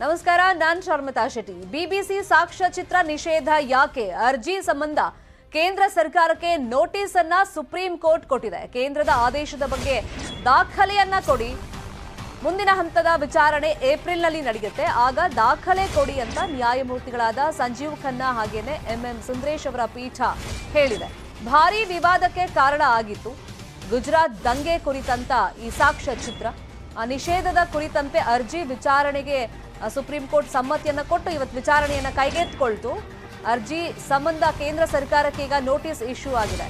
ನಮಸ್ಕಾರ, ನಾನ್ ಶರ್ಮತಾ ಶೆಟ್ಟಿ. ಬಿಬಿಸಿ ಸಾಕ್ಷ್ಯಚಿತ್ರ ನಿಷೇಧ ಯಾಕೆ? ಅರ್ಜಿ ಸಂಬಂಧ ಕೇಂದ್ರ ಸರ್ಕಾರಕ್ಕೆ ನೋಟಿಸ್ ಅನ್ನ ಸುಪ್ರೀಂ ಕೋರ್ಟ್ ಕೊಟ್ಟಿದೆ. ಕೇಂದ್ರದ ಆದೇಶದ ಬಗ್ಗೆ ದಾಖಲೆಯನ್ನ ಕೊಡಿ. ಮುಂದಿನ ಹಂತದ ವಿಚಾರಣೆ ಏಪ್ರಿಲ್ನಲ್ಲಿ ನಡೆಯುತ್ತೆ. ಆಗ ದಾಖಲೆ ಕೊಡಿ ಅಂತ ನ್ಯಾಯಮೂರ್ತಿಗಳಾದ ಸಂಜೀವ್ ಖನ್ನಾ ಹಾಗೇನೆ ಎಂಎಂ ಸುಂದರೇಶ್ ಅವರ ಪೀಠ ಹೇಳಿದೆ. ಭಾರೀ ವಿವಾದಕ್ಕೆ ಕಾರಣ ಆಗಿತ್ತು. ಗುಜರಾತ್ ದಂಗೆ ಕುರಿತಂತ ಈ ಸಾಕ್ಷ್ಯಚಿತ್ರ ಆ ನಿಷೇಧದ ಕುರಿತಂತೆ ಅರ್ಜಿ ವಿಚಾರಣೆಗೆ ಸುಪ್ರೀಂ ಕೋರ್ಟ್ ಸಮ್ಮತಿಯನ್ನ ಕೊಟ್ಟು ಇವತ್ತು ವಿಚಾರಣೆಯನ್ನ ಕೈಗೆತ್ತಿಕೊಳ್ತು. ಅರ್ಜಿ ಸಂಬಂಧ ಕೇಂದ್ರ ಸರ್ಕಾರಕ್ಕೆ ಈಗ ನೋಟಿಸ್ ಇಶ್ಯೂ ಆಗಿದೆ.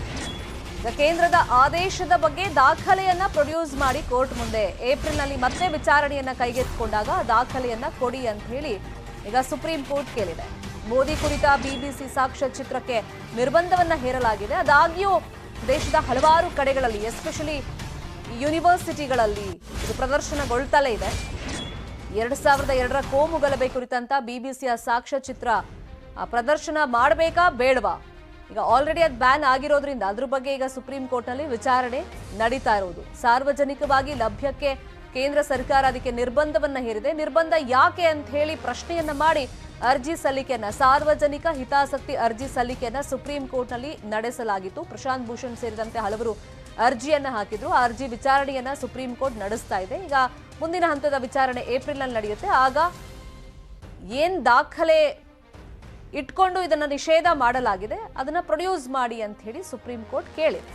ಕೇಂದ್ರದ ಆದೇಶದ ಬಗ್ಗೆ ದಾಖಲೆಯನ್ನ ಪ್ರೊಡ್ಯೂಸ್ ಮಾಡಿ ಕೋರ್ಟ್ ಮುಂದೆ ಏಪ್ರಿಲ್ನಲ್ಲಿ ಮತ್ತೆ ವಿಚಾರಣೆಯನ್ನ ಕೈಗೆತ್ತಿಕೊಂಡಾಗ ದಾಖಲೆಯನ್ನ ಕೊಡಿ ಅಂತ ಹೇಳಿ ಈಗ ಸುಪ್ರೀಂ ಕೋರ್ಟ್ ಕೇಳಿದೆ. ಮೋದಿ ಕುರಿತ ಬಿಬಿಸಿ ಸಾಕ್ಷ್ಯಚಿತ್ರಕ್ಕೆ ನಿರ್ಬಂಧವನ್ನ ಹೇರಲಾಗಿದೆ. ಆದಾಗ್ಯೂ ದೇಶದ ಹಲವಾರು ಕಡೆಗಳಲ್ಲಿ, ಎಸ್ಪೆಷಲಿ ಯೂನಿವರ್ಸಿಟಿಗಳಲ್ಲಿ ಇದು ಪ್ರದರ್ಶನಗೊಳ್ತಲೇ ಇದೆ. ಎರಡ್ ಸಾವಿರದ ಎರಡರ ಕೋಮು ಗಲಭೆ ಕುರಿತಂತ ಬಿಬಿಸಿಯ ಸಾಕ್ಷ್ಯಚಿತ್ರ ಪ್ರದರ್ಶನ ಮಾಡಬೇಕಾ ಬೇಡವಾ? ಈಗ ಆಲ್ರೆಡಿ ಅದು ಬ್ಯಾನ್ ಆಗಿರೋದ್ರಿಂದ ಅದ್ರ ಬಗ್ಗೆ ಈಗ ಸುಪ್ರೀಂ ಕೋರ್ಟ್ನಲ್ಲಿ ವಿಚಾರಣೆ ನಡೀತಾ ಇರುವುದು ಸಾರ್ವಜನಿಕವಾಗಿ ಲಭ್ಯಕ್ಕೆ ಕೇಂದ್ರ ಸರ್ಕಾರ ಅದಕ್ಕೆ ನಿರ್ಬಂಧವನ್ನ ಹೇರಿದೆ. ನಿರ್ಬಂಧ ಯಾಕೆ ಅಂತ ಹೇಳಿ ಪ್ರಶ್ನೆಯನ್ನ ಮಾಡಿ ಅರ್ಜಿ ಸಲ್ಲಿಕೆಯನ್ನ, ಸಾರ್ವಜನಿಕ ಹಿತಾಸಕ್ತಿ ಅರ್ಜಿ ಸಲ್ಲಿಕೆಯನ್ನ ಸುಪ್ರೀಂ ಕೋರ್ಟ್ನಲ್ಲಿ ನಡೆಸಲಾಗಿತ್ತು. ಪ್ರಶಾಂತ್ ಭೂಷಣ್ ಸೇರಿದಂತೆ ಹಲವರು ಅರ್ಜಿಯನ್ನ ಹಾಕಿದ್ರು. ಆ ಅರ್ಜಿ ವಿಚಾರಣೆಯನ್ನ ಸುಪ್ರೀಂ ಕೋರ್ಟ್ ನಡೆಸ್ತಾ ಇದೆ. ಈಗ ಮುಂದಿನ ಹಂತದ ವಿಚಾರಣೆ ಏಪ್ರಿಲ್ನಲ್ಲಿ ನಡೆಯುತ್ತೆ. ಆಗ ಏನ್ ದಾಖಲೆ ಇಟ್ಕೊಂಡು ಇದನ್ನ ನಿಷೇಧ ಮಾಡಲಾಗಿದೆ, ಅದನ್ನ ಪ್ರೊಡ್ಯೂಸ್ ಮಾಡಿ ಅಂತ ಹೇಳಿ ಸುಪ್ರೀಂ ಕೋರ್ಟ್ ಕೇಳಿದೆ.